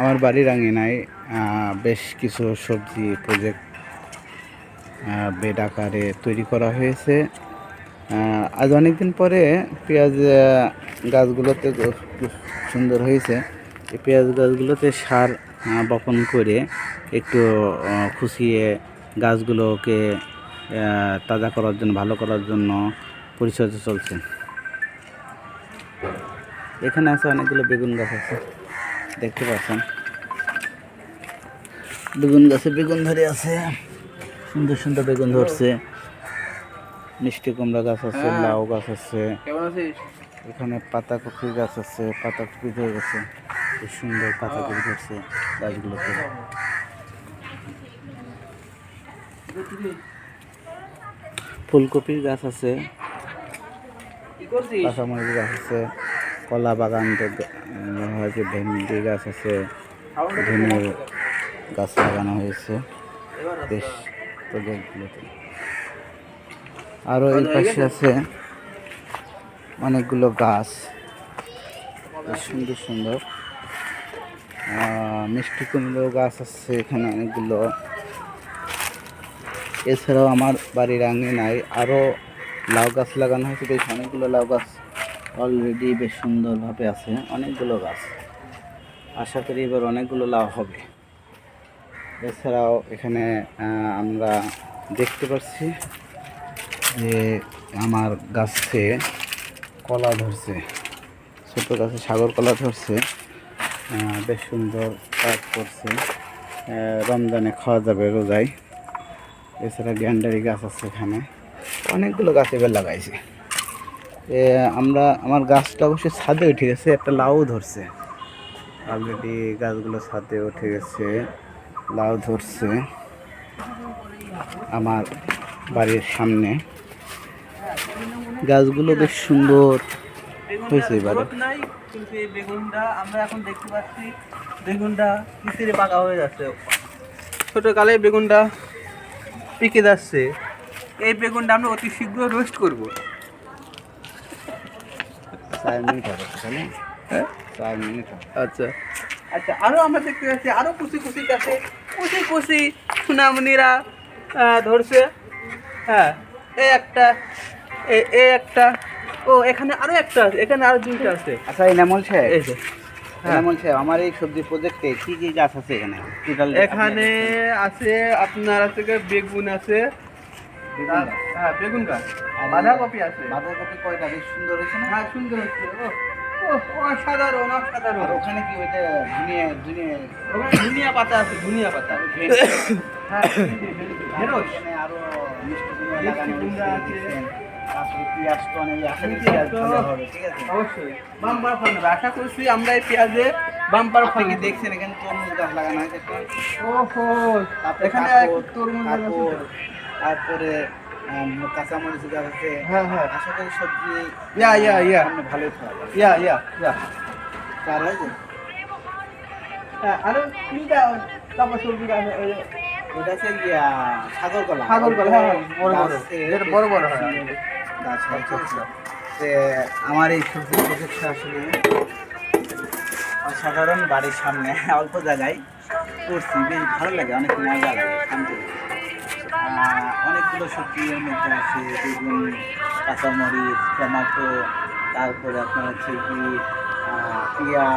আমার বাড়ির আঙিনায় বেশ কিছু সবজি প্রজেক্ট বেড আকারে তৈরি করা হয়েছে। আজ অনেকদিন পরে পেঁয়াজ গাছগুলোতে সুন্দর হয়েছে। এই পেঁয়াজ গাছগুলোতে সার বপন করে একটু খুশিয়ে গাছগুলোকে তাজা করার জন্য, ভালো করার জন্য পরিচর্যা চলছে। এখানে আছে অনেকগুলো বেগুন গাছ আছে। দেখতে পাচ্ছেন। বেগুন গাছে বেগুন ধরে আছে। সুন্দর সুন্দর বেগুন ধরছে। মিষ্টি কুমড়া গাছ আছে লাউ গাছ আছে। এখানে পাতাকপি গাছ আছে পাতাকপি ধরে গেছে। সুন্দর পাতাকপি ধরছে গাছগুলোতে। ফুলকপির গাছ আছে। কাঁচামরিচ গাছ আছে। কলা বাগান হয়েছে, ভেন্ডি গাছ আছে ধনের গাছ লাগানো হয়েছে। বেশ প্রজেক্টগুলোতে আরও এই পাশে আছে অনেকগুলো গাছ। সুন্দর সুন্দর। মিষ্টি কুমড়ো গাছ আছে, এখানে অনেকগুলো। এছাড়াও আমার বাড়ির আঙিনায় আরও লাউ গাছ লাগানো হয়েছে, বেশ অনেকগুলো লাউ গাছ অলরেডি বেশ সুন্দরভাবে আছে, অনেকগুলো গাছ। আশা করি এবার অনেকগুলো লাভ হবে। এছাড়াও এখানে আমরা দেখতে পাচ্ছি যে আমার গাছে কলা ধরছে, ছোটো গাছে সাগর কলা ধরছে বেশ সুন্দর কাজ করছে। রমজানে খাওয়া যাবে রোজায়। এছাড়া গ্যান্ডারি গাছ আছে এখানে। অনেকগুলো গাছ এবার লাগাইছে। আমরা, আমার গাছটা অবশ্যই ছাদে উঠে গেছে, একটা লাউ ধরছে। অলরেডি গাছগুলো ছাদে উঠে গেছে, লাউ ধরছে আমার বাড়ির সামনে। গাছগুলো বেশ সুন্দর হয়েছে এবারে। বেগুনটা আমরা এখন দেখতে পাচ্ছি, বেগুনটা পাকা হয়ে যাচ্ছে। ছোটকালে বেগুনটা পেকে যাচ্ছে। এই বেগুনটা আমরা অতি শীঘ্র রোস্ট করব। চার মিনিট হবে তাহলে হ্যাঁ? চার মিনিট হবে আচ্ছা। আচ্ছা আরও আমরা দেখতে পাচ্ছি আরও কুচি কুচি গাছে কুচি কুচি সোনামণিরা ধরছে। হ্যাঁ এই একটা এই একটা ও এখানে আরও একটা আছে এখানে আরও দুইটা আছে। আচ্ছা এনামল সাহেব। এই যে হ্যাঁ। এনামল সাহেব আমার এই সবজি প্রজেক্টে কি কি গাছ আছে এখানে? টোটাল এখানে আছে আপনার আছে বেগুন আছে হ্যাঁ বেগুন গাছ বাঁধাকপি আছে। বাঁধাকপি কয়টা? বেশ সুন্দর হয়েছে না? হ্যাঁ সুন্দর হচ্ছে ও ও, অসাধারণ অসাধারণ। ওখানে কি ওইটা ধুনিয়া পাতা আছে ধনিয়া পাতা। হ্যাঁ আরও মিষ্টি কুমড়া আছে। অবশ্যই। বাম্পার ফল হবে আশা করছি আমরা এই পেঁয়াজে বাম্পার ফল কি দেখছেন এখানে তরমুজ গাছ লাগানো হয়েছে? ওহো এখানে তরমুজ তারপরে কাঁচামরিচ গাছ আছে। হ্যাঁ হ্যাঁ। আশা করি সবজি ইয়া, ইয়া, ইয়া। সামনে ভালোই খাওয়া ইয়া ইয়া ইয়া। চার হয়েছে হ্যাঁ আরও তিনটা তারপর সবজি গাছ যে। হচ্ছে ইয়া, সাগর কলা সাগর কলা, হ্যাঁ, হ্যাঁ, বড় বড়। যেটা বড় বড় হয়। গাছ হয়েছে। তে আমার এই সবজি প্রজেক্টটা আসলে অসাধারণ বাড়ির সামনে অল্প জায়গায় করছি। বেশ ভালো লাগে অনেক মজা লাগে শান্তি অনেকগুলো সবজি এর মধ্যে আছে বেগুন কাঁচামরিচ টমাটো তারপরে আপনার হচ্ছে কি পেঁয়াজ